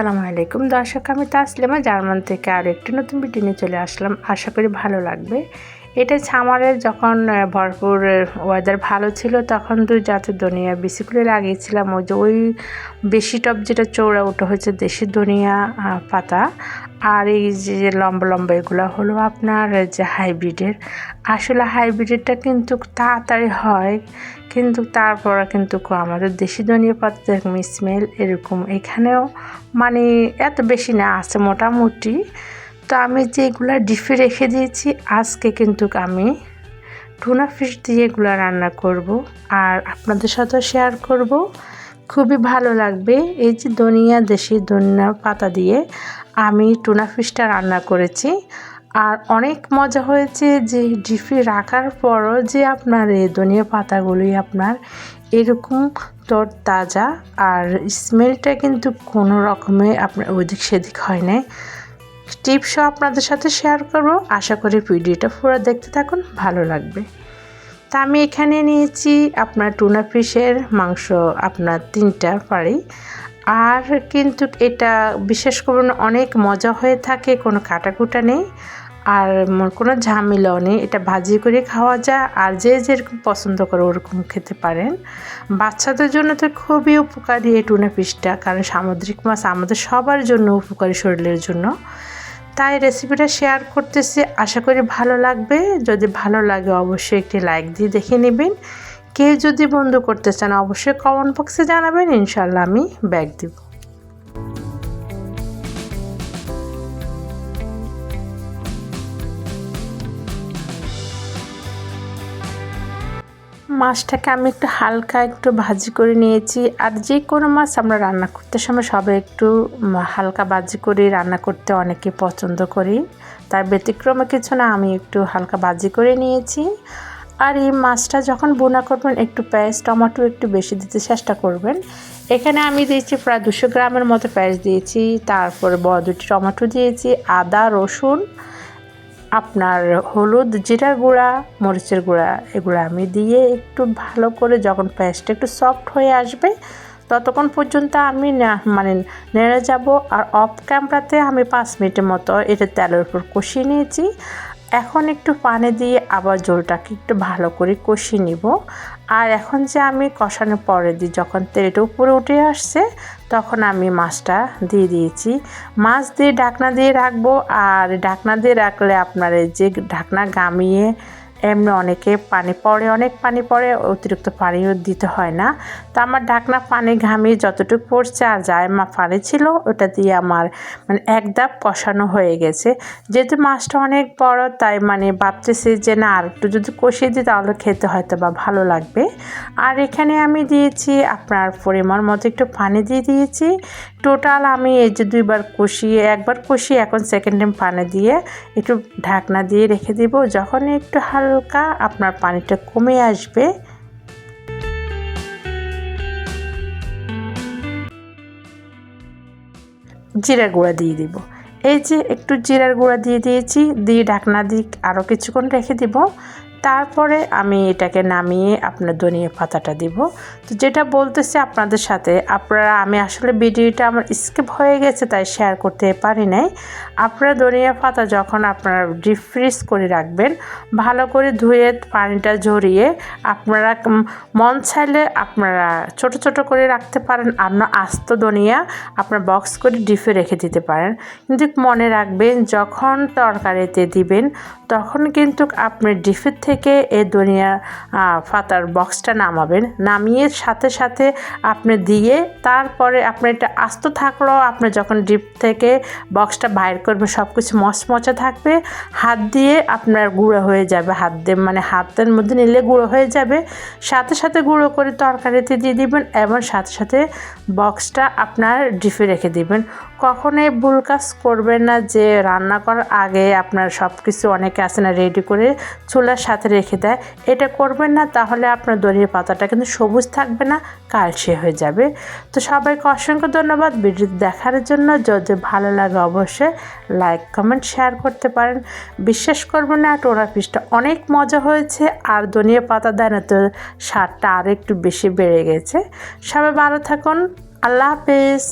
আসসালামু আলাইকুম। দর্শক, আমি তাসলিমা, জার্মান থেকে আর একটি নতুন ভিডিও নিয়ে চলে আসলাম। আশা করি ভালো লাগবে। এটা ছামারের যখন ভরপুর ওয়েদার ভালো ছিল, তখন দুই জাতের ধনিয়া বেশিগুলো লাগিয়েছিলাম ওই যে ওই বেশি টপ যেটা চৌড়া ওটা হচ্ছে দেশি ধনিয়া পাতা। আর এই যে লম্বা লম্বা এগুলো হলো আপনার যে হাইব্রিডের। আসলে হাইব্রিডেরটা কিন্তু তাড়াতাড়ি হয়, কিন্তু তারপর কিন্তু আমাদের দেশি ধনিয়া পাতা যেরকম স্মেল এরকম। এখানেও মানে এত বেশি না, আছে মোটামুটি। তো আমি যেগুলো ডিফে রেখে দিয়েছি, আজকে কিন্তু আমি টুনা ফিশ দিয়ে এগুলো রান্না করব আর আপনাদের সাথে শেয়ার করব। খুবই ভালো লাগবে। এই যে ধনিয়া, দেশি ধনিয়া পাতা দিয়ে আমি টুনা ফিশটা রান্না করেছি। আর অনেক মজা হয়েছে যে ডিপে রাখার পরও যে আপনার এই ধনিয়া পাতাগুলি আপনার এরকম তোর তাজা আর স্মেলটা কিন্তু কোনো রকমে আপনার ওদিক সেদিক হয় নাই। টিপসও আপনাদের সাথে শেয়ার করব। আশা করি ভিডিওটা পুরো দেখতে থাকুন, ভালো লাগবে। তা আমি এখানে নিয়েছি আপনার টুনা ফিশের মাংস, আপনার তিনটা পারি আর কিন্তু এটা বিশেষ করুন অনেক মজা হয়ে থাকে, কোনো কাটাকুটা নেই। আর কোনো ঝামেলাও নেই, এটা ভাজি করে খাওয়া যায়। আর যে যেরকম পছন্দ করে ওরকম খেতে পারেন। বাচ্চাদের জন্য তো খুবই উপকারী এই টুনা ফিশটা, কারণ সামুদ্রিক মাছ আমাদের সবার জন্য উপকারী শরীরের জন্য। তাই রেসিপিটা শেয়ার করতেছি। আশা করি ভালো লাগবে। যদি ভালো লাগে অবশ্যই একটি লাইক দিয়ে দেখে নেবেন। কে যদি বন্ধু করতে চান, অবশ্যই কমেন্ট বক্সে জানাবেন। ইনশাল্লাহ আমি ব্যাগ দিব। মাছটাকে আমি একটু হালকা একটু ভাজি করে নিয়েছি। আর যে কোনো মাছ আমরা রান্না করতে সময় সবাই একটু হালকা ভাজি করে রান্না করতে অনেকে পছন্দ করি। তার ব্যতিক্রমে কিছু না, আমি একটু হালকা ভাজি করে নিয়েছি। আর এই মাছটা যখন বোনা করবেন, একটু পেঁয়াজ টমেটো একটু বেশি দিতে চেষ্টা করবেন। এখানে আমি দিয়েছি প্রায় দুশো গ্রামের মতো পেঁয়াজ দিয়েছি। তারপরে বড় দুটি টমেটো দিয়েছি, আদা, রসুন আপনার হলুদ জিরা গুঁড়া, মরিচের গুঁড়া, এগুলো আমি দিয়ে একটু ভালো করে যখন প্যাঁচটা একটু সফট হয়ে আসবে, ততক্ষণ পর্যন্ত আমি মানে নেড়ে যাব আর অফ ক্যামেরাতে আমি পাঁচ মিনিটের মতো এটা তেলের উপর কষিয়ে নিয়েছি। এখন একটু পানি দিয়ে আবার জলটাকে একটু ভালো করে কষিয়ে নিব। আর এখন যে আমি কষানোর পরে দিই, যখন তেলটা উপরে উঠে আসছে, তখন আমি মাছটা দিয়ে দিয়েছি। মাছ দিয়ে ঢাকনা দিয়ে রাখব, আর ঢাকনা দিয়ে রাখলে আপনার এই যে ঢাকনা গামিয়ে এমনি অনেকে পানি পড়ে অনেক পানি পড়ে অতিরিক্ত পানিও দিতে হয় না। তো আমার ঢাকনা পানি ঘামিয়ে যতটুকু পড়ছে আর যায় মা পানি ছিল, ওটা দিয়ে আমার মানে এক ধাপ কষানো হয়ে গেছে। যেহেতু মাছটা অনেক বড়, তাই মানে ভাবতেছি যে না, আর একটু যদি কষিয়ে দিই তাহলে খেতে হয়তো বা ভালো লাগবে। আর এখানে আমি দিয়েছি আপনার পরিমাণ মতো একটু পানি দিয়ে দিয়েছি। টোটাল আমি এই যে দুইবার কষিয়ে, একবার কষিয়ে এখন সেকেন্ড টাইম পানি দিয়ে একটু ঢাকনা দিয়ে রেখে দিব। যখন একটু হালকা, আপনার পানিটা কমে আসবে। জিরার গুঁড়া দিয়ে দিব। এই যে একটু জিরার গুঁড়া দিয়ে দিয়েছি, দিয়ে ঢাকনা দিয়ে আরও কিছুক্ষণ রেখে দিব। তারপরে আমি এটাকে নামিয়ে আপনার ধনিয়া পাতাটা দিব। তো যেটা বলতেছি আপনাদের সাথে, আপনারা, আমি আসলে ভিডিওটা আমার স্কিপ হয়ে গেছে, তাই শেয়ার করতে পারি নাই। আপনারা ধনিয়া পাতা যখন আপনারা ডিপ ফ্রিজ করে রাখবেন, ভালো করে ধুয়ে পানিটা ঝরিয়ে আপনারা মন চাইলে আপনারা ছোট ছোট করে রাখতে পারেন, আর না আস্ত ধনিয়া আপনার বক্স করে ডিপে রেখে দিতে পারেন। কিন্তু মনে রাখবেন, যখন তরকারিতে দিবেন, তখন কিন্তু আপনি ডিপের থেকে এই এ আহ, ফাতার বক্সটা নামাবেন। নামিয়ে সাথে সাথে আপনি দিয়ে তারপরে আপনি এটা আস্ত থাকলেও আপনি যখন ডিপ থেকে বক্সটা বাইর করবেন সব কিছু মচমচে থাকবে হাত দিয়ে আপনার গুঁড়ো হয়ে যাবে। হাত দিয়ে মানে হাতের মধ্যে নিলে গুঁড়ো হয়ে যাবে। সাথে সাথে গুঁড়ো করে তরকারিতে দিয়ে দিবেন এবং সাথে সাথে বক্সটা আপনার ডিপে রেখে দিবেন। কখনোই ভুল কাজ করবেন না যে রান্না করার আগে আপনার সব কিছু অনেকে আছে না রেডি করে চুলার সাথে রেখে দেয়। এটা করবেন না, তাহলে আপনার দড়ির পাতাটা কিন্তু সবুজ থাকবে না কালচে হয়ে যাবে। তো সবাইকে অসংখ্য ধন্যবাদ ভিডিও দেখার জন্য। যদি ভালো লাগে অবশ্যই লাইক, কমেন্ট, শেয়ার করতে পারেন। বিশ্বাস করবেন না, টোনা পিসটা অনেক মজা হয়েছে, আর ধনিয়া পাতা দেয় না তো স্বাদটা আর একটু বেশি বেড়ে গেছে। সবাই ভালো থাকুন, আল্লাহ হাফেজ।